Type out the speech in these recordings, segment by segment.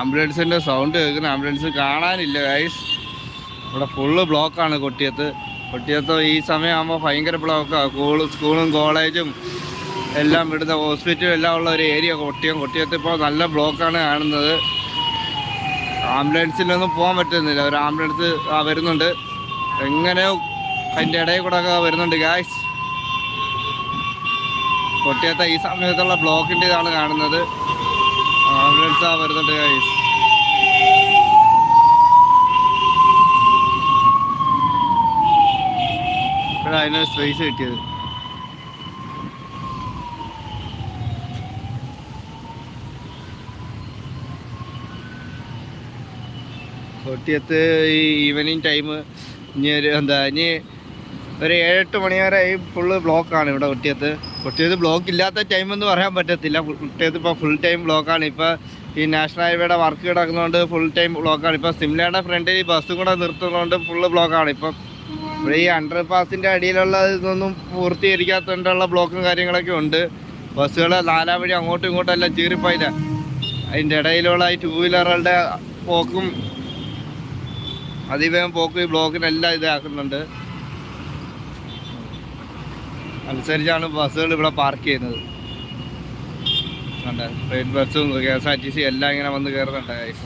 ആംബുലൻസിന്റെ sound കേൾക്കുന്ന ambulance കാണാനില്ല guys ഇവിടെ ഫുള്ള് ബ്ലോക്കാണ് കൊട്ടിയത്ത്. കൊട്ടിയത്ത് ഈ സമയമാകുമ്പോൾ ഭയങ്കര ബ്ലോക്കാണ് സ്കൂൾ സ്കൂളും കോളേജും എല്ലാം ഇവിടുത്തെ ഹോസ്പിറ്റലും എല്ലാം ഉള്ള ഒരു ഏരിയ കൊട്ടിയം. കൊട്ടിയത്ത് ഇപ്പോൾ നല്ല ബ്ലോക്കാണ് കാണുന്നത്. ആംബുലൻസിലൊന്നും പോകാൻ പറ്റുന്നില്ല. ഒരു ആംബുലൻസ് വരുന്നുണ്ട്. എങ്ങനെയോ അതിന്റെ ഇടയിൽ കൂടെ ഒക്കെ വരുന്നുണ്ട് ഗായ്സ് കൊട്ടിയത്തെ ഈ സമയത്തുള്ള ബ്ലോക്കിന്റെ ഇതാണ് കാണുന്നത്. ആംബുലൻസ് ആ വരുന്നുണ്ട് ഗൈസ് അതിനൊരു അതിന് സ്പേസ് കിട്ടിയത്. കൊട്ടിയത്ത് ഈ ഈവനിങ് ടൈം ഇനി ഒരു എന്താ ഇനി ഒരു ഏഴെട്ട് മണി വരെ ഈ ഫുള്ള് ബ്ലോക്കാണ് ഇവിടെ കൊട്ടിയത്ത്. കൊട്ടിയത്ത് ബ്ലോക്ക് ഇല്ലാത്ത ടൈം എന്ന് പറയാൻ പറ്റത്തില്ല. കുട്ടിയത് ഇപ്പോൾ ഫുൾ ടൈം ബ്ലോക്കാണ് ഇപ്പോൾ ഈ നാഷണൽ ഹൈവേയുടെ വർക്ക് കിടക്കുന്നതുകൊണ്ട് ഫുൾ ടൈം ബ്ലോക്കാണ് ഇപ്പോൾ സിംലയുടെ ഫ്രണ്ടിൽ ഈ ബസ്സും കൂടെ നിർത്തുന്നതുകൊണ്ട് ഫുള്ള് ബ്ലോക്കാണ് ഇപ്പം ഇവിടെ ഈ അണ്ടർ പാസിന്റെ അടിയിലുള്ള ഇതൊന്നും പൂർത്തീകരിക്കാത്തതുകൊണ്ടുള്ള ബ്ലോക്കും കാര്യങ്ങളൊക്കെ ഉണ്ട്. ബസ്സുകൾ നാലാ വഴി അങ്ങോട്ടും ഇങ്ങോട്ടും എല്ലാം ചീറിപ്പോയില്ല അതിന്റെ ഇടയിലുള്ള ഈ ടൂ വീലറുകളുടെ പോക്കും അതിവേഗം പോക്കും ഈ ബ്ലോക്കിനെല്ലാം ഇതാക്കുന്നുണ്ട്. അനുസരിച്ചാണ് ബസ്സുകൾ ഇവിടെ പാർക്ക് ചെയ്യുന്നത് കണ്ടോ? ട്രെയിൻ ബസ്സും K S R T C എല്ലാം ഇങ്ങനെ വന്ന് കയറുന്നുണ്ട് guys.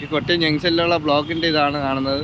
ഈ കൊട്ടിയം ജംഗ്ഷനിലുള്ള ബ്ലോക്കിന്റെ ഇതാണ് കാണുന്നത്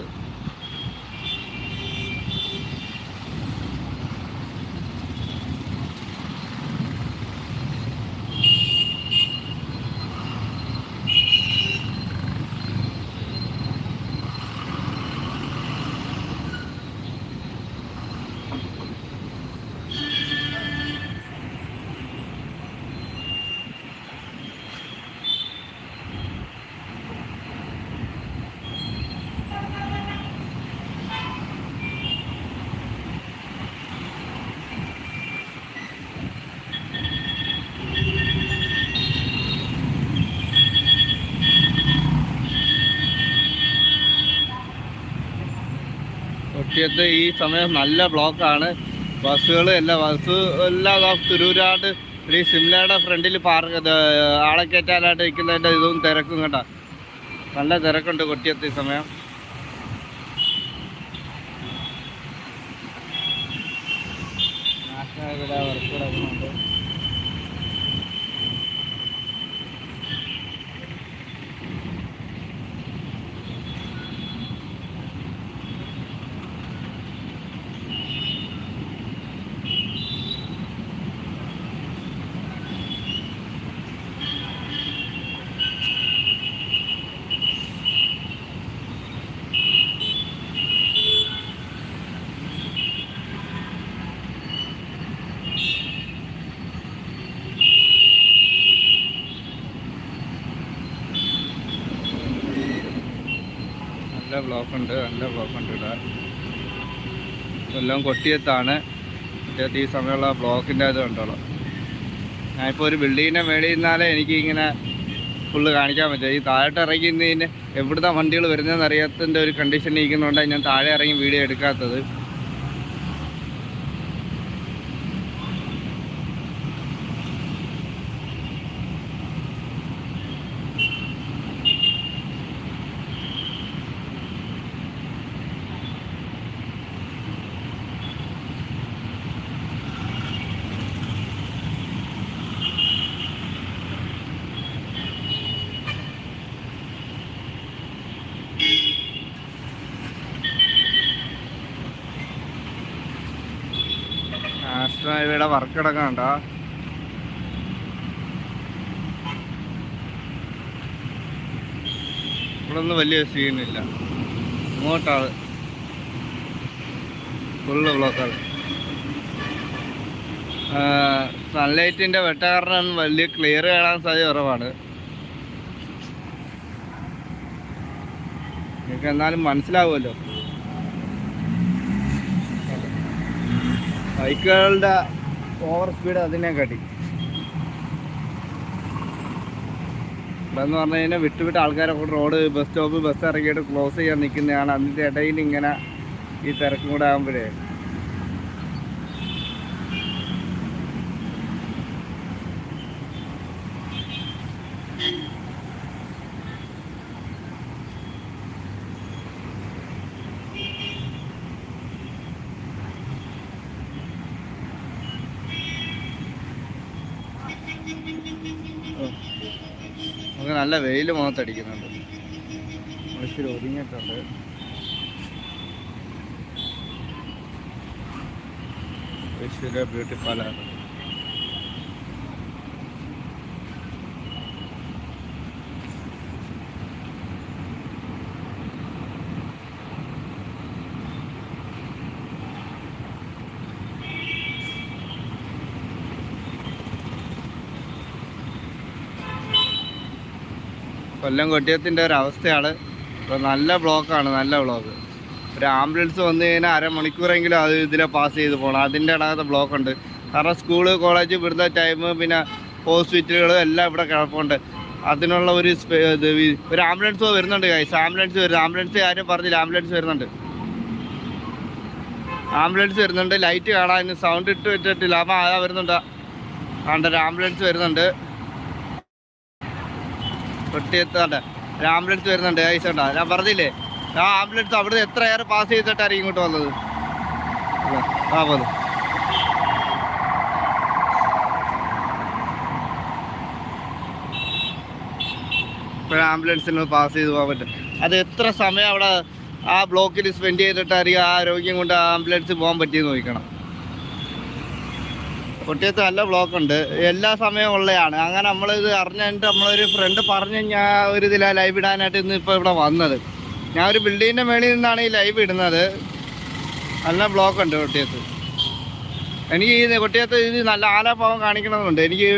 കൊട്ടിയത്ത് ഈ സമയം നല്ല ബ്ലോക്കാണ്. ബസ്സുകൾ എല്ലാ ബസ് എല്ലാ ദാ തിരൂരാട് ഈ സിംലയുടെ ഫ്രണ്ടിൽ പാർക്ക് ആളെ കയറ്റാനായിട്ട് നിൽക്കുന്നതിന്റെ ഇതും തിരക്കും കേട്ടോ നല്ല തിരക്കുണ്ട് കൊട്ടിയത്ത് ഈ സമയം. നാഷണൽ കിടക്കുന്നുണ്ട് നല്ല ബ്ലോക്ക് ഉണ്ട് നല്ല ബ്ലോക്ക് ഉണ്ട് ഇവിടെ. എല്ലാം കൊട്ടിയത്താണ്. കൊട്ടിയത്ത് ഈ സമയമുള്ള ബ്ലോക്കിന്റെ ഇത് ഉണ്ടല്ലോ ഞാനിപ്പോൾ ഒരു ബിൽഡിങ്ങിന്റെ മേളിൽ നിന്നാലേ എനിക്ക് ഇങ്ങനെ ഫുള്ള് കാണിക്കാൻ പറ്റും. ഈ താഴോട്ട് ഇറങ്ങി എവിടുത്തെ വണ്ടികൾ വരുന്നതെന്ന് അറിയാത്തതിന്റെ ഒരു കണ്ടീഷൻ ഇരിക്കുന്നതുകൊണ്ടാണ് ഞാൻ താഴെ ഇറങ്ങി വീഡിയോ എടുക്കാത്തത് നാഷണൽ ഹൈവേയുടെ വർക്ക് കിടക്കണ്ട ഇവിടൊന്നും വലിയ സീനില്ല ഇങ്ങോട്ടാണ്. ഫുള്ള് ബ്ലോക്കാണ് സൺലൈറ്റിന്റെ വെട്ട കാരണം വലിയ ക്ലിയർ കാണാൻ സാധ്യത കുറവാണ്. നിങ്ങൾക്ക് എന്നാലും മനസ്സിലാവുമല്ലോ. ബൈക്കുകളുടെ ഓവർ സ്പീഡ് അതിനെ കാട്ടി. ഇവിടെ പറഞ്ഞു കഴിഞ്ഞാൽ വിട്ടുവിട്ട് വിട്ട് ആൾക്കാരൊക്കെ റോഡ് ബസ് സ്റ്റോപ്പ് ബസ് ഇറങ്ങിയിട്ട് ക്ലോസ് ചെയ്യാൻ നിൽക്കുന്നതാണ് അതിന്റെ ഇടയിൽ ഇങ്ങനെ ഈ തിരക്കും കൂടെ ആകുമ്പോഴേ നമുക്ക് നല്ല വെയിൽ മുഖത്തടിക്കുന്നുണ്ട്. ഇച്ചിരി ഒതുങ്ങിയിട്ടുണ്ട്. ബ്യൂട്ടി പാർലർ കൊല്ലം കൊട്ടിയത്തിന്റെ ഒരു അവസ്ഥയാണ് ഇപ്പോൾ നല്ല ബ്ലോക്കാണ് നല്ല ബ്ലോക്ക്. ഒരു ആംബുലൻസ് വന്നു കഴിഞ്ഞാൽ അരമണിക്കൂറെങ്കിലും അത് ഇതിലെ പാസ് ചെയ്ത് പോകണം. അതിന്റെ ഇടകത്ത് ബ്ലോക്കുണ്ട്. കാരണം സ്കൂൾ കോളേജ് വിടുന്ന ടൈം പിന്നെ ഹോസ്പിറ്റലുകൾ എല്ലാം ഇവിടെ കിടപ്പുണ്ട്. അതിനുള്ള ഒരു ഒരു ആംബുലൻസ് വരുന്നുണ്ട് കൈസ് ആംബുലൻസ് വരുന്നു. ആംബുലൻസ് ആരും പറഞ്ഞില്ല. ആംബുലൻസ് വരുന്നുണ്ട്. ആംബുലൻസ് വരുന്നുണ്ട്. ലൈറ്റ് കാണാൻ സൗണ്ട് ഇട്ട് വെച്ചിട്ടില്ല അപ്പം അതാ വരുന്നുണ്ട്? ആണ്ട് ഒരു ആംബുലൻസ് വരുന്നുണ്ട്. കൊട്ടിയെത്താണ്ട് ഒരു ആംബുലൻസ് വരുന്നുണ്ട്. ഐസ് ഉണ്ടോ? ഞാൻ പറഞ്ഞില്ലേ? ആ ആംബുലൻസ് അവിടെ എത്ര ഏറെ പാസ് ചെയ്തിട്ടായിരിക്കും ഇങ്ങോട്ട് വന്നത്? ആ പോലും ഇപ്പോഴും ആംബുലൻസിന് പാസ് ചെയ്ത് പോകാൻ പറ്റും. അത് എത്ര സമയം അവിടെ ആ ബ്ലോക്കിൽ സ്പെൻഡ് ചെയ്തിട്ടായിരിക്കും ആ രോഗ്യം കൊണ്ട് ആംബുലൻസ് പോകാൻ പറ്റിയെന്ന് നോക്കണം. കൊട്ടിയത്ത് നല്ല ബ്ലോക്ക് ഉണ്ട് എല്ലാ സമയവും ഉള്ളതാണ്. അങ്ങനെ നമ്മളിത് അറിഞ്ഞിട്ട് നമ്മളൊരു ഫ്രണ്ട് പറഞ്ഞ് ഞാൻ ഒരു ഇതിലാ ലൈവ് ഇടാനായിട്ട് ഇന്ന് ഇപ്പോൾ ഇവിടെ വന്നത്. ഞാൻ ഒരു ബിൽഡിങ്ങിന്റെ മേളിൽ നിന്നാണ് ഈ ലൈവ് ഇടുന്നത്. നല്ല ബ്ലോക്ക് ഉണ്ട് കൊട്ടിയത്ത് എനിക്ക് ഈ കൊട്ടിയത്ത് ഇത് നല്ല ആലാഭാവം കാണിക്കണമെന്നുണ്ട് എനിക്ക്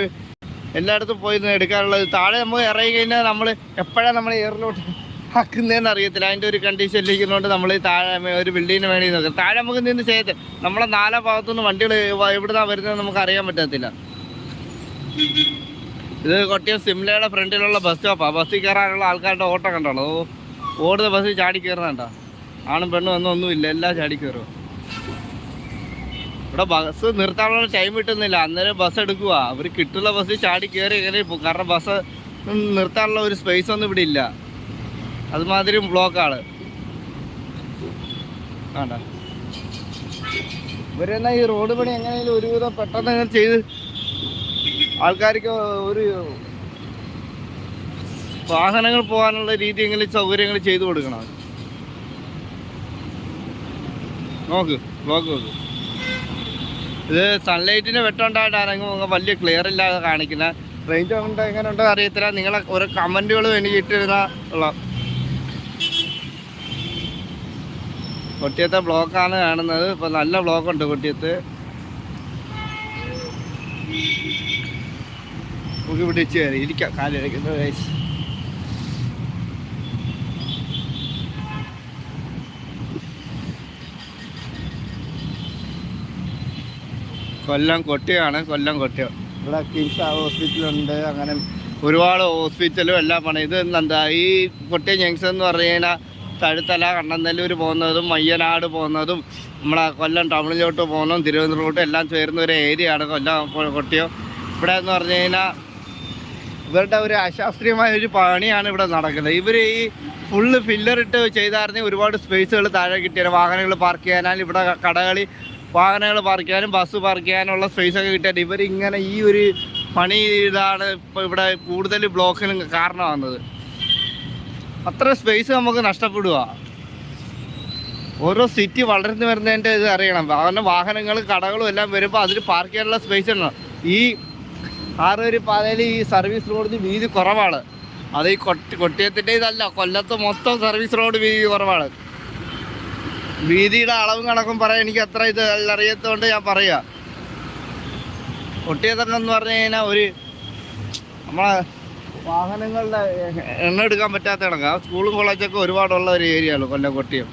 എല്ലായിടത്തും പോയി എടുക്കാനുള്ളത്. താഴെ നമ്മൾ ഇറങ്ങി കഴിഞ്ഞാൽ നമ്മൾ എപ്പോഴാണ് നമ്മൾ എയറിലോട്ട് ആക്കുന്നതെന്ന് അറിയത്തില്ല. അതിന്റെ ഒരു കണ്ടീഷനിലിരിക്കുന്നതുകൊണ്ട് നമ്മൾ താഴെ ഒരു ബിൽഡിങ്ങിന് വേണ്ടി നോക്കാം താഴെ നമുക്ക് നിന്ന് ചെയ്ത് നമ്മളെ നാലാ ഭാഗത്തുനിന്ന് വണ്ടികൾ എവിടുന്നാണ് വരുന്നത് നമുക്ക് അറിയാൻ പറ്റത്തില്ല. ഇത് കൊട്ടിയം സിംലയുടെ ഫ്രണ്ടിലുള്ള ബസ് സ്റ്റോപ്പാണ് ബസ്സിൽ കയറാനുള്ള ആൾക്കാരുടെ ഓട്ടം കണ്ടോളൂ ഓടുന്ന ബസ്സിൽ ചാടി കയറുന്നുണ്ടോ ആണും പെണ്ണും ഒന്നും ഒന്നുമില്ല എല്ലാം ചാടി കയറും. ഇവിടെ ബസ് നിർത്താനുള്ള ടൈം കിട്ടുന്നില്ല. അന്നേരം ബസ് എടുക്കുക അവർ കിട്ടുള്ള ബസ്സിൽ ചാടി കയറി കയറി പോകും കാരണം ബസ് നിർത്താനുള്ള ഒരു സ്പേസ് ഒന്നും ഇവിടെ ഇല്ല. അതുമാതിരി ബ്ലോക്കാണ്. വേണ്ട ഇവരെന്നാ ഈ റോഡ് പണി എങ്ങനെയാലും ഒരുവിധം പെട്ടെന്ന് അങ്ങ് ചെയ്ത് ആൾക്കാർക്ക് ഒരു വാഹനങ്ങൾ പോകാനുള്ള രീതിയെങ്കിലും സൗകര്യങ്ങൾ ചെയ്തു കൊടുക്കണം. നോക്ക് ബ്ലോക്ക് നോക്ക്. ഇത് സൺലൈറ്റിന് വെട്ടമുണ്ടായിട്ടാണെങ്കിൽ വലിയ ക്ലിയർ ഇല്ലാതെ കാണിക്കുന്നത് റേഞ്ച് ഉണ്ട് എങ്ങനെ ഉണ്ടോ അറിയത്തില്ല. നിങ്ങളെ ഓരോ കമന്റുകളും എനിക്ക് ഇട്ടിരുന്ന ഉള്ള കൊട്ടിയത്തെ ബ്ലോക്കാണ് കാണുന്നത്. ഇപ്പം നല്ല ബ്ലോക്ക് ഉണ്ട് കൊട്ടിയത്ത്. നമുക്ക് പിടിച്ച് കയറി. ഇരിക്കാം. കാലിടയ്ക്കുന്നത് കൊല്ലം കൊട്ടിയാണ്. കൊല്ലം കൊട്ടിയം ഇവിടെ കിംസ് ഹോസ്പിറ്റലുണ്ട്. അങ്ങനെ ഒരുപാട് ഹോസ്പിറ്റലും എല്ലാം പണി ഇത് എന്താ ഈ കൊട്ടിയം ജംഗ്ഷൻ എന്ന് പറഞ്ഞു കഴിഞ്ഞാൽ തഴുത്തല കണ്ണന്തല്ലൂർ പോകുന്നതും മയ്യനാട് പോകുന്നതും നമ്മളെ കൊല്ലം ടൗണിലോട്ട് പോകുന്നതും തിരുവനന്തപുരത്തോട്ടും എല്ലാം ചേർന്ന ഒരു ഏരിയ ആണ് കൊല്ലം കൊട്ടിയോ. ഇവിടെ എന്ന് പറഞ്ഞു കഴിഞ്ഞാൽ ഇവരുടെ ഒരു അശാസ്ത്രീയമായ ഒരു പണിയാണ് ഇവിടെ നടക്കുന്നത്. ഇവർ ഈ ഫുള്ള് ഫില്ലറിട്ട് ചെയ്തായിരുന്നെങ്കിൽ ഒരുപാട് സ്പേസുകൾ താഴെ കിട്ടിയാൽ വാഹനങ്ങൾ പാർക്ക് ചെയ്യാനാൽ ഇവിടെ കടകളി വാഹനങ്ങൾ പാർക്ക് ചെയ്യാനും ബസ് പാർക്ക് ചെയ്യാനുള്ള സ്പേസൊക്കെ കിട്ടിയാൽ ഇവർ ഇങ്ങനെ ഈ ഒരു പണി ഇതാണ് ഇപ്പോൾ ഇവിടെ കൂടുതൽ ബ്ലോക്കിന് കാരണമാകുന്നത് അത്ര സ്പേസ് നമുക്ക് നഷ്ടപ്പെടുക ഓരോ സിറ്റി വളർന്നു വരുന്നതിന്റെ ഇത് അറിയണം. കാരണം വാഹനങ്ങളും കടകളും എല്ലാം വരുമ്പോൾ അതിൽ പാർക്ക് ചെയ്യാനുള്ള സ്പേസ് ഉണ്ടോ? ഈ ആറൊരു പാതയിൽ ഈ സർവീസ് റോഡിന് വീതി കുറവാണ്. അത് ഈ കൊട്ടി കൊട്ടിയത്തിന്റെ ഇതല്ല കൊല്ലത്ത് മൊത്തം സർവീസ് റോഡ് വീതി കുറവാണ്. വീതിയുടെ അളവും കണക്കും പറയാൻ എനിക്ക് അത്ര ഇത് അറിയാത്തതുകൊണ്ട് ഞാൻ പറയാ. എന്ന് പറഞ്ഞു കഴിഞ്ഞാൽ ഒരു നമ്മളെ വാഹനങ്ങളുടെ എണ്ണ എടുക്കാൻ പറ്റാത്ത കണക്ക് ആ സ്കൂളും കോളേജൊക്കെ ഒരുപാടുള്ള ഒരു ഏരിയ ആണ് കൊല്ലം കൊട്ടിയം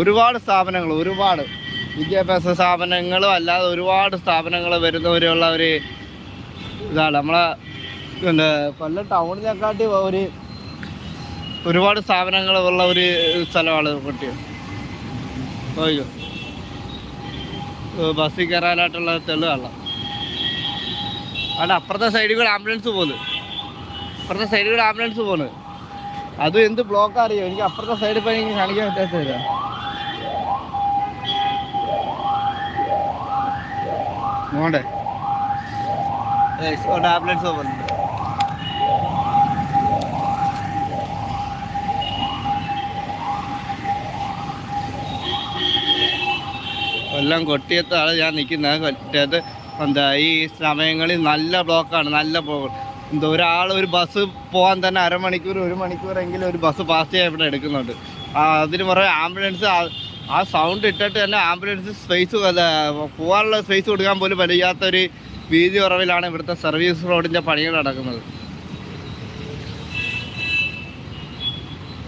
ഒരുപാട് സ്ഥാപനങ്ങൾ ഒരുപാട് വിദ്യാഭ്യാസ സ്ഥാപനങ്ങളും അല്ലാതെ ഒരുപാട് സ്ഥാപനങ്ങൾ വരുന്നവരുള്ള ഒരു ഇതാണ്. നമ്മളെ പിന്നെ കൊല്ലം ടൗണിനെക്കാട്ടി ഒരു ഒരുപാട് സ്ഥാപനങ്ങൾ ഉള്ള ഒരു സ്ഥലമാണ് കൊട്ടിയം. ഓയ്യോ ബസ്സിൽ കയറാനായിട്ടുള്ള തെളിവാണ്. അവിടെ അപ്പുറത്തെ സൈഡിൽ കൂടെ ആംബുലൻസ് പോകുന്നത് അപ്പുറത്തെ സൈഡിൽ കൂടെ ആംബുലൻസ് പോകുന്നത് അതും എന്ത് ബ്ലോക്ക് അറിയോ എനിക്ക് അപ്പുറത്തെ സൈഡിൽ പോയി എനിക്ക് കാണിക്കാൻ പറ്റാത്തതില്ല നോണ്ടേ ആംബുലൻസ് പോകുന്നുണ്ട് കൊല്ലം കൊട്ടിയത്താണ് ഞാൻ നിൽക്കുന്നത് കൊട്ടിയത്ത് എന്താ ഈ സമയങ്ങളിൽ നല്ല ബ്ലോക്കാണ് നല്ല ബ്ലോക്ക് എന്താ ഒരാൾ ഒരു ബസ് പോകാൻ തന്നെ അരമണിക്കൂർ ഒരു മണിക്കൂറെങ്കിലും ഒരു ബസ് പാസ് ചെയ്യാൻ ഇവിടെ എടുക്കുന്നുണ്ട്. അതിന് പുറമെ ആംബുലൻസ് ആ- സൗണ്ട് ഇട്ടിട്ട് തന്നെ ആംബുലൻസ് സ്പേസ് പോകാനുള്ള സ്പേസ് കൊടുക്കാൻ പോലും വലിയാത്തൊരു വീതി ഉറവിലാണ് ഇവിടുത്തെ സർവീസ് റോഡിന്റെ പണികൾ നടക്കുന്നത്.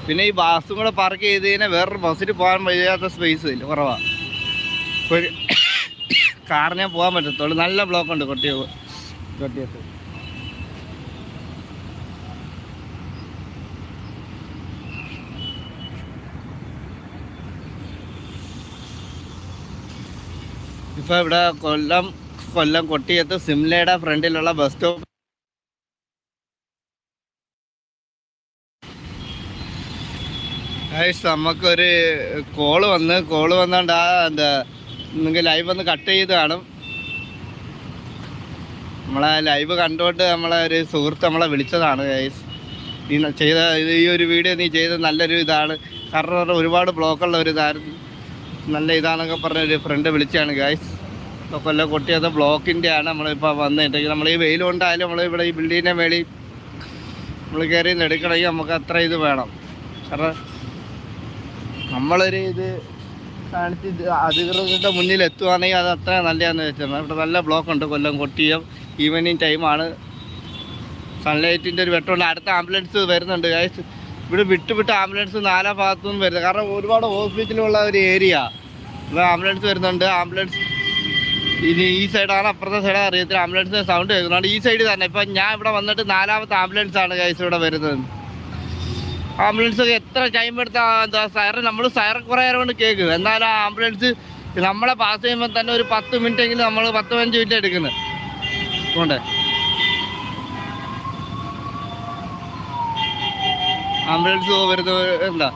പിന്നെ ഈ ബസ്സും കൂടെ പാർക്ക് ചെയ്ത് കഴിഞ്ഞാൽ വേറൊരു ബസ്സിൽ പോകാൻ വയ്യാത്ത സ്പേസ് കുറവാണ് കാറിനെ പോകാൻ പറ്റത്തുള്ളൂ. നല്ല ബ്ലോക്ക് ഉണ്ട് കൊട്ടിയ കൊട്ടിയത്ത്. ഇപ്പൊ ഇവിടെ കൊല്ലം കൊല്ലം കൊട്ടിയത്ത് സിംലയുടെ ഫ്രണ്ടിലുള്ള ബസ് സ്റ്റോപ്പ് നമുക്കൊരു കോൾ വന്ന് കോൾ വന്നോണ്ട് ആ എന്താ നിങ്ങൾക്ക് ലൈവ് ഒന്ന് കട്ട് ചെയ്ത് കാണും. നമ്മളെ ലൈവ് കണ്ടുകൊണ്ട് നമ്മളെ ഒരു സുഹൃത്ത് നമ്മളെ വിളിച്ചതാണ് ഗൈസ് നീ ചെയ്ത ഈ ഒരു വീഡിയോ നീ ചെയ്ത നല്ലൊരു ഇതാണ്. കാരണം ഒരുപാട് ബ്ലോക്കുള്ള ഒരു ഇതായിരുന്നു. നല്ല ഇതാണെന്നൊക്കെ പറഞ്ഞ ഒരു ഫ്രണ്ട് വിളിച്ചാണ് ഗൈസ് ഇപ്പോൾ കൊല്ലം കൊട്ടിയത് ബ്ലോക്കിന്റെ ആണ് നമ്മളിപ്പോൾ വന്നിട്ടുണ്ടെങ്കിൽ നമ്മൾ ഈ വെയിൽ കൊണ്ടായാലും നമ്മൾ ഇവിടെ ഈ ബിൽഡിങ്ങിന്റെ മേളിൽ നമ്മൾ കയറി എടുക്കണമെങ്കിൽ നമുക്ക് അത്ര ഇത് വേണം. കാരണം നമ്മളൊരു ഇത് കാണിച്ച് അധികൃതരുടെ മുന്നിൽ എത്തുവാണെങ്കിൽ അത് അത്ര നല്ലതാണെന്ന് വെച്ചാൽ ഇവിടെ നല്ല ബ്ലോക്ക് ഉണ്ട് കൊല്ലം കൊട്ടിയം. ഈവനിങ് ടൈമാണ് സൺലൈറ്റിന്റെ ഒരു വെട്ടമുണ്ട്. അടുത്ത ആംബുലൻസ് വരുന്നുണ്ട് ഇവിടെ വിട്ട് വിട്ട് ആംബുലൻസ് നാലാ ഭാഗത്തു നിന്നും വരുന്നത്. കാരണം ഒരുപാട് ഹോസ്പിറ്റലുള്ള ഒരു ഏരിയ ഇവിടെ ആംബുലൻസ് വരുന്നുണ്ട്. ആംബുലൻസ് ഇനി ഈ സൈഡാണ് അപ്പുറത്തെ സൈഡാണ് അറിയത്തില്ല. ആംബുലൻസിന്റെ സൗണ്ട് കേൾക്കുന്നുണ്ട്. ഈ സൈഡ് തന്നെ. ഇപ്പം ഞാൻ ഇവിടെ വന്നിട്ട് നാലാമത്തെ ആംബുലൻസാണ് ഗൈസ് ഇവിടെ വരുന്നത്. ആംബുലൻസ് ഒക്കെ എത്ര ടൈം എടുത്താ എന്താ സൈറൻ നമ്മൾ സൈറൻ കുറേ നേരം കൊണ്ട് കേൾക്കും. എന്നാലും ആ ആംബുലൻസ് നമ്മളെ പാസ് ചെയ്യുമ്പോൾ തന്നെ ഒരു പത്ത് മിനിറ്റ് എങ്കിലും നമ്മൾ പത്ത് പതിനഞ്ച് മിനിറ്റ് എടുക്കുന്നത് അതുകൊണ്ട് ആംബുലൻസ് വരുന്നത് എന്താ?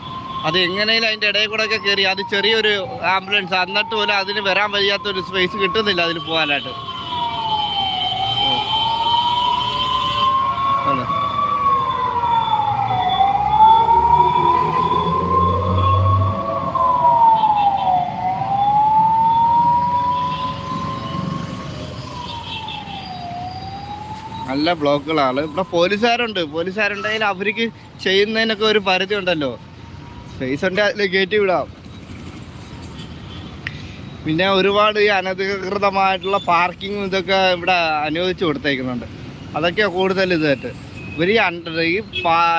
അത് എങ്ങനെയും അതിന്റെ ഇടയിൽ കൂടെ ഒക്കെ കയറി അത് ചെറിയൊരു ആംബുലൻസ് എന്നിട്ട് പോലും അതിന് വരാൻ വയ്യാത്തൊരു സ്പേസ് കിട്ടുന്നില്ല അതിൽ പോകാനായിട്ട്. നല്ല ബ്ലോക്കുകളാണ്. ഇവിടെ പോലീസുകാരുണ്ട്. പോലീസുകാരുണ്ടെങ്കിൽ അവർക്ക് ചെയ്യുന്നതിനൊക്കെ ഒരു പരിധി ഉണ്ടല്ലോ. സ്പേസ് ഉണ്ട് അതിൽ കയറ്റി വിടാം. പിന്നെ ഒരുപാട് ഈ അനധികൃതമായിട്ടുള്ള പാർക്കിംഗ് ഇതൊക്കെ ഇവിടെ അനുവദിച്ചു കൊടുത്തേക്കുന്നുണ്ട്. അതൊക്കെ കൂടുതൽ ഇതായിട്ട്. ഇവർ ഈ അണ്ടർ ഈ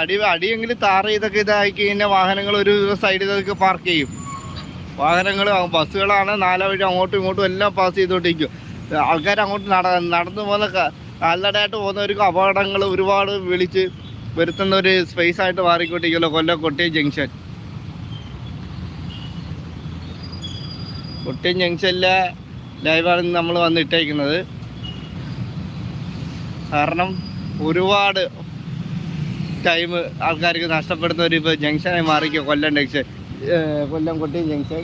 അടി അടിയെങ്കിലും താറ ഇതൊക്കെ ഇതാക്കി കഴിഞ്ഞാൽ വാഹനങ്ങൾ ഒരു സൈഡിൽ ഇതൊക്കെ പാർക്ക് ചെയ്യും. വാഹനങ്ങൾ ബസ്സുകളാണ് നാലാ വഴി അങ്ങോട്ടും ഇങ്ങോട്ടും എല്ലാം പാസ് ചെയ്തുകൊണ്ടിരിക്കും ആൾക്കാർ അങ്ങോട്ട് നട നടന്നു പോകുന്ന കാൽനടയായിട്ട് പോകുന്നവർക്ക് അപകടങ്ങൾ ഒരുപാട് വിളിച്ച് വരുത്തുന്ന ഒരു സ്പേസ് ആയിട്ട് മാറിക്കൊണ്ടിരിക്കുമല്ലോ കൊല്ലം കൊട്ടിയം ജംഗ്ഷൻ കൊട്ടിയം ജംഗ്ഷനിലെ ലൈവാണ് നമ്മൾ വന്നിട്ടേക്കുന്നത്. കാരണം ഒരുപാട് ടൈം ആൾക്കാർക്ക് നഷ്ടപ്പെടുന്ന ഒരു ഇപ്പോൾ ജംഗ്ഷനായി മാറിക്കോ കൊല്ലം ജംഗ്ഷൻ കൊല്ലം കൊട്ടിയം ജംഗ്ഷൻ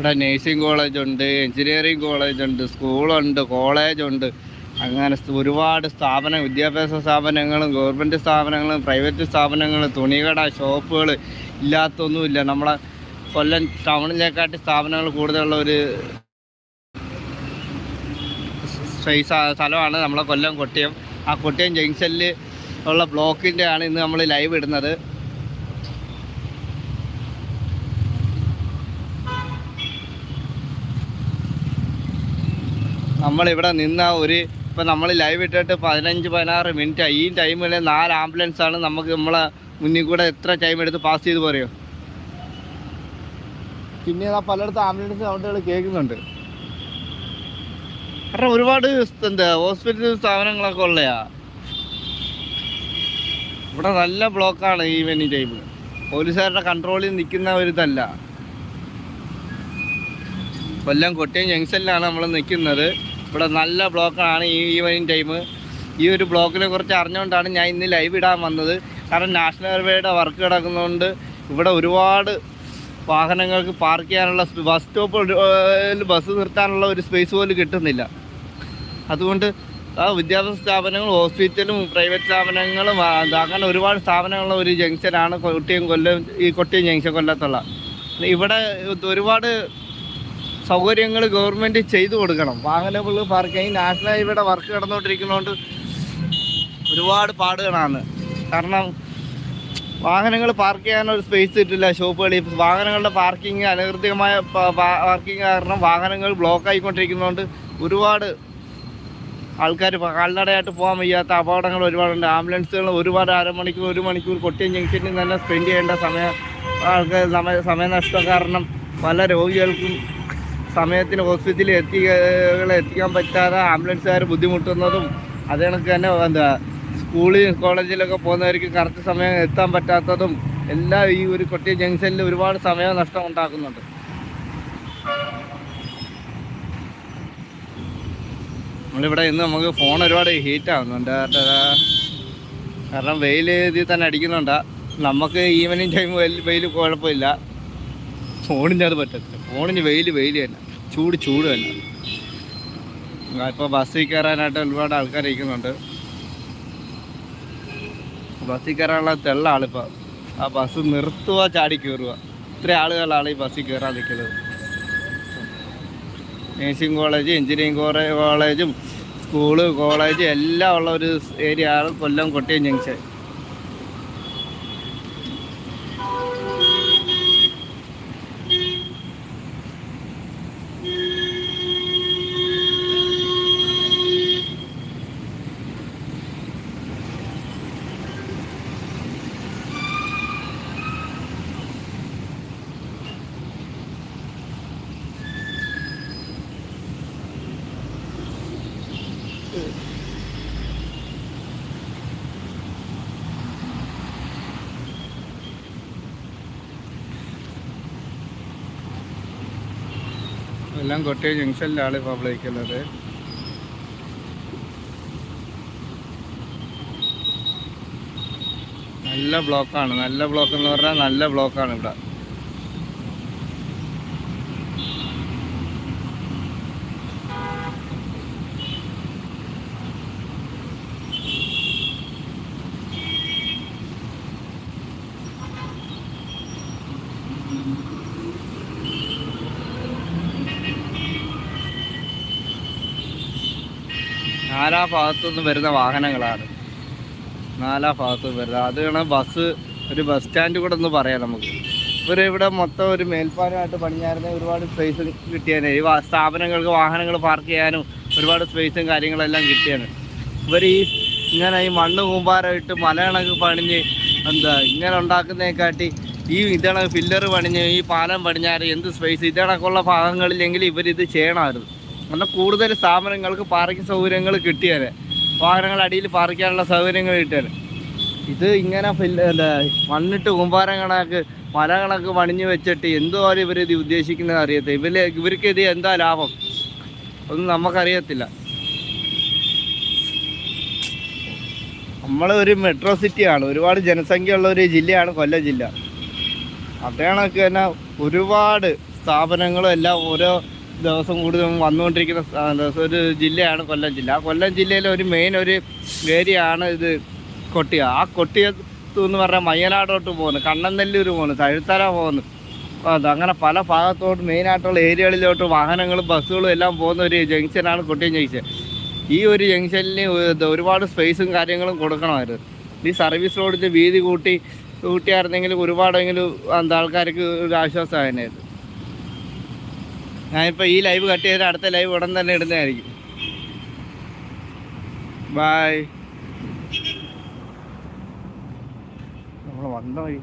ഇവിടെ നേഴ്സിംഗ് കോളേജ് ഉണ്ട് എഞ്ചിനീയറിംഗ് കോളേജ് ഉണ്ട് സ്കൂളുണ്ട് കോളേജുണ്ട് അങ്ങനെ ഒരുപാട് സ്ഥാപന വിദ്യാഭ്യാസ സ്ഥാപനങ്ങളും ഗവൺമെന്റ് സ്ഥാപനങ്ങളും പ്രൈവറ്റ് സ്ഥാപനങ്ങളും തുണികട ഷോപ്പുകൾ ഇല്ലാത്തൊന്നുമില്ല. നമ്മളെ കൊല്ലം ടൗണിലേക്കാട്ടി സ്ഥാപനങ്ങൾ കൂടുതലുള്ള ഒരു സ്പേസ് സ്ഥലമാണ് നമ്മളെ കൊല്ലം കൊട്ടിയം. ആ കൊട്ടിയം ജംഗ്ഷനിൽ ഉള്ള ബ്ലോക്കിന്റെ ആണ് ഇന്ന് നമ്മൾ ലൈവ് ഇടുന്നത്. നമ്മളിവിടെ നിന്ന ഒരു ഇപ്പം നമ്മൾ ലൈവ് ഇട്ടിട്ട് പതിനഞ്ച് പതിനാറ് മിനിറ്റ് ഈ ടൈമിൽ നാല് ആംബുലൻസ് ആണ് നമുക്ക് നമ്മളെ മുന്നിൽ കൂടെ എത്ര ടൈം എടുത്ത് പാസ് ചെയ്ത് പോരെയോ? പിന്നെ ആ പലയിടത്തും ആംബുലൻസ് സൗണ്ടുകൾ കേൾക്കുന്നുണ്ട്. കാരണം ഒരുപാട് എന്താ ഹോസ്പിറ്റൽ സ്ഥാപനങ്ങളൊക്കെ ഉള്ളയാ. ഇവിടെ നല്ല ബ്ലോക്കാണ് ഈ വെനി ടൈമിൽ പോലീസുകാരുടെ കൺട്രോളിൽ നിൽക്കുന്ന ഒരു ഇതല്ല. കൊല്ലം കൊട്ടിയം ജംഗ്ഷനിലാണ് നമ്മൾ നിൽക്കുന്നത്. ഇവിടെ നല്ല ബ്ലോക്കാണ് ഈ ഈവനിങ് ടൈം ഈ ഒരു ബ്ലോക്കിനെ കുറിച്ച് അറിഞ്ഞുകൊണ്ടാണ് ഞാൻ ഇന്ന് ലൈവ് ഇടാൻ വന്നത്. കാരണം നാഷണൽ ഹൈവേയുടെ വർക്ക് കിടക്കുന്നതുകൊണ്ട് ഇവിടെ ഒരുപാട് വാഹനങ്ങൾക്ക് പാർക്ക് ചെയ്യാനുള്ള ബസ് സ്റ്റോപ്പ് ബസ് നിർത്താനുള്ള ഒരു സ്പേസ് പോലും കിട്ടുന്നില്ല. അതുകൊണ്ട് ആ വിദ്യാഭ്യാസ സ്ഥാപനങ്ങളും ഹോസ്പിറ്റലും പ്രൈവറ്റ് സ്ഥാപനങ്ങളും അങ്ങനെ ഒരുപാട് സ്ഥാപനങ്ങളുള്ള ഒരു ജംഗ്ഷനാണ് കൊട്ടിയം കൊല്ലം ഈ കൊട്ടിയം ജംഗ്ഷൻ കൊല്ലത്തുള്ള. ഇവിടെ ഒരുപാട് സൗകര്യങ്ങൾ ഗവൺമെന്റ് ചെയ്തു കൊടുക്കണം. വാഹനങ്ങൾ പാർക്ക് ചെയ്യും നാഷണൽ ഹൈവേയുടെ വർക്ക് നടന്നുകൊണ്ടിരിക്കുന്നതുകൊണ്ട് ഒരുപാട് പാടുകളാണ്. കാരണം വാഹനങ്ങൾ പാർക്ക് ചെയ്യാനൊരു സ്പേസ് കിട്ടില്ല ഷോപ്പുകളിൽ വാഹനങ്ങളുടെ പാർക്കിംഗ് അനധികൃതമായ പാർക്കിംഗ് കാരണം വാഹനങ്ങൾ ബ്ലോക്ക് ആയിക്കൊണ്ടിരിക്കുന്നതുകൊണ്ട് ഒരുപാട് ആൾക്കാർ കാൽനടയായിട്ട് പോകാൻ വയ്യാത്ത അപകടങ്ങൾ ഒരുപാടുണ്ട്. ആംബുലൻസുകൾ ഒരുപാട് അരമണിക്കൂർ ഒരു മണിക്കൂർ കൊട്ടിയം ജംഗ്ഷനിൽ തന്നെ സ്പെൻഡ് ചെയ്യേണ്ട സമയം ആൾക്കാർ സമയ സമയനഷ്ടം കാരണം പല രോഗികൾക്കും സമയത്തിന് ഹോസ്പിറ്റലിൽ എത്തികളെ എത്തിക്കാൻ പറ്റാതെ ആംബുലൻസുകാർ ബുദ്ധിമുട്ടുന്നതും അതേ തന്നെ എന്താ സ്കൂളിൽ കോളേജിലൊക്കെ പോകുന്നവർക്ക് കറക്റ്റ് സമയം എത്താൻ പറ്റാത്തതും എല്ലാം ഈ ഒരു കൊട്ടിയ ജംഗ്ഷനിൽ ഒരുപാട് സമയം നഷ്ടം ഉണ്ടാക്കുന്നുണ്ട്. നമ്മളിവിടെ ഇന്ന് നമുക്ക് ഫോൺ ഒരുപാട് ഹീറ്റ് ആവുന്നുണ്ട്. കാരണം വെയിൽ ഇതിൽ തന്നെ അടിക്കുന്നുണ്ട്. നമുക്ക് ഈവനിങ് ടൈം വെയിൽ കുഴപ്പമില്ല. ഫോണിന്റെ അത് പറ്റത്തില്ല. ഫോണിന് വെയിൽ വെയിൽ തന്നെ. ചൂട് ചൂട് തന്നെ. ഇപ്പോൾ ബസ്സിൽ കയറാനായിട്ട് ഒരുപാട് ആൾക്കാർ ഇരിക്കുന്നുണ്ട്. ബസ്സിൽ കയറാനുള്ള തെള്ള ആളിപ്പോൾ ആ ബസ് നിർത്തുക ചാടി കയറുക ഇത്ര ആളുകളാണ് ഈ ബസ്സിൽ കയറാൻ നിൽക്കുന്നത്. നേഴ്സിംഗ് കോളേജ് എഞ്ചിനീയറിംഗ് കോളേ- കോളേജും സ്കൂൾ കോളേജ് എല്ലാം ഉള്ള ഒരു ഏരിയ ആണ് കൊല്ലം കൊട്ടിയം ജംഗ്ഷൻ. എല്ലാം കൊട്ടിയം ജംഗ്ഷനിലാണ് ഇപ്പോൾ വിളിക്കുന്നത് നല്ല ബ്ലോക്കാണ്. നല്ല ബ്ലോക്ക് എന്ന് പറഞ്ഞാൽ നല്ല ബ്ലോക്കാണ് ഇവിടെ. നാലാ ഭാഗത്തുനിന്ന് വരുന്ന വാഹനങ്ങളാണ്. നാലാ ഭാഗത്തുനിന്ന് വരുന്നത്. അത് വേണം ബസ് ഒരു ബസ് സ്റ്റാൻഡ് കൂടെ ഒന്ന് പറയാം നമുക്ക്. ഇവർ ഇവിടെ മൊത്തം ഒരു മേൽപ്പാലമായിട്ട് പണിഞ്ഞായിരുന്ന ഒരുപാട് സ്പേസ് കിട്ടിയാണ് ഈ സ്ഥാപനങ്ങൾക്ക് വാഹനങ്ങൾ പാർക്ക് ചെയ്യാനും ഒരുപാട് സ്പേസും കാര്യങ്ങളെല്ലാം കിട്ടിയാണ് ഇവർ ഈ ഇങ്ങനെ ഈ മണ്ണ് കൂമ്പാരമായിട്ട് മലകണക്ക് പണിഞ്ഞ് എന്താ ഇങ്ങനെ ഉണ്ടാക്കുന്നതിനെക്കാട്ടി ഈ ഇതണ ഫില്ലർ പണിഞ്ഞ് ഈ പാലം പണിഞ്ഞാൽ എന്ത് സ്പേസ് ഇതണക്കുള്ള ഭാഗങ്ങളിലെങ്കിലും ഇവരിത് ചെയ്യണമായിരുന്നു. എന്നാൽ കൂടുതൽ സ്ഥാപനങ്ങൾക്ക് പാർക്കിംഗ് സൗകര്യങ്ങൾ കിട്ടിയാൽ വാഹനങ്ങൾ അടിയിൽ പാർക്കാനുള്ള സൗകര്യങ്ങൾ കിട്ടിയാൽ ഇത് ഇങ്ങനെ എന്താ മണ്ണിട്ട് കുമ്പാരം കണക്ക് മല കണക്ക് പണിഞ്ഞ് വെച്ചിട്ട് ഇവർ ഇത് ഉദ്ദേശിക്കുന്നത് അറിയത്തില്ല. ഇവർ ഇവർക്ക് ഇത് എന്താ ലാഭം? ഒന്നും നമുക്കറിയത്തില്ല. നമ്മൾ ഒരു മെട്രോ സിറ്റിയാണ്. ഒരുപാട് ജനസംഖ്യ ഉള്ള ഒരു ജില്ലയാണ് കൊല്ലം ജില്ല. അതേ കണക്ക് തന്നെ ഒരുപാട് സ്ഥാപനങ്ങളും എല്ലാം ഓരോ ദിവസം കൂടുതൽ വന്നുകൊണ്ടിരിക്കുന്ന ഒരു ജില്ലയാണ് കൊല്ലം ജില്ല. ആ കൊല്ലം ജില്ലയിലെ ഒരു മെയിൻ ഒരു ഏരിയ ആണ് ഇത് കൊട്ടിയ. ആ കൊട്ടിയത്ത് എന്ന് പറഞ്ഞാൽ മയ്യനാടോട്ട് പോകുന്നു. കണ്ണനെല്ലൂർ പോകുന്നു. തഴുത്തല പോകുന്നു. അങ്ങനെ പല ഭാഗത്തോട്ട് മെയിനായിട്ടുള്ള ഏരിയകളിലോട്ട് വാഹനങ്ങളും ബസ്സുകളും എല്ലാം പോകുന്ന ഒരു ജംഗ്ഷനാണ് കൊട്ടിയം ജംഗ്ഷൻ ഈ ഒരു ജംഗ്ഷനിൽ ഒരുപാട് സ്പേസും കാര്യങ്ങളും കൊടുക്കണമായിരുന്നു ഈ സർവീസ് റോഡിന്റെ വീതി കൂട്ടി കൂട്ടിയായിരുന്നെങ്കിൽ ഒരുപാടെങ്കിലും എന്താ ആൾക്കാർക്ക് ഒരു ആശ്വാസമായിരുന്നു ഞാനിപ്പോൾ ഈ ലൈവ് കട്ട് ചെയ്ത് അടുത്ത ലൈവ് ഉടൻ തന്നെ ഇടുന്നതായിരിക്കും. ബായ് നമ്മൾ വന്ന വഴി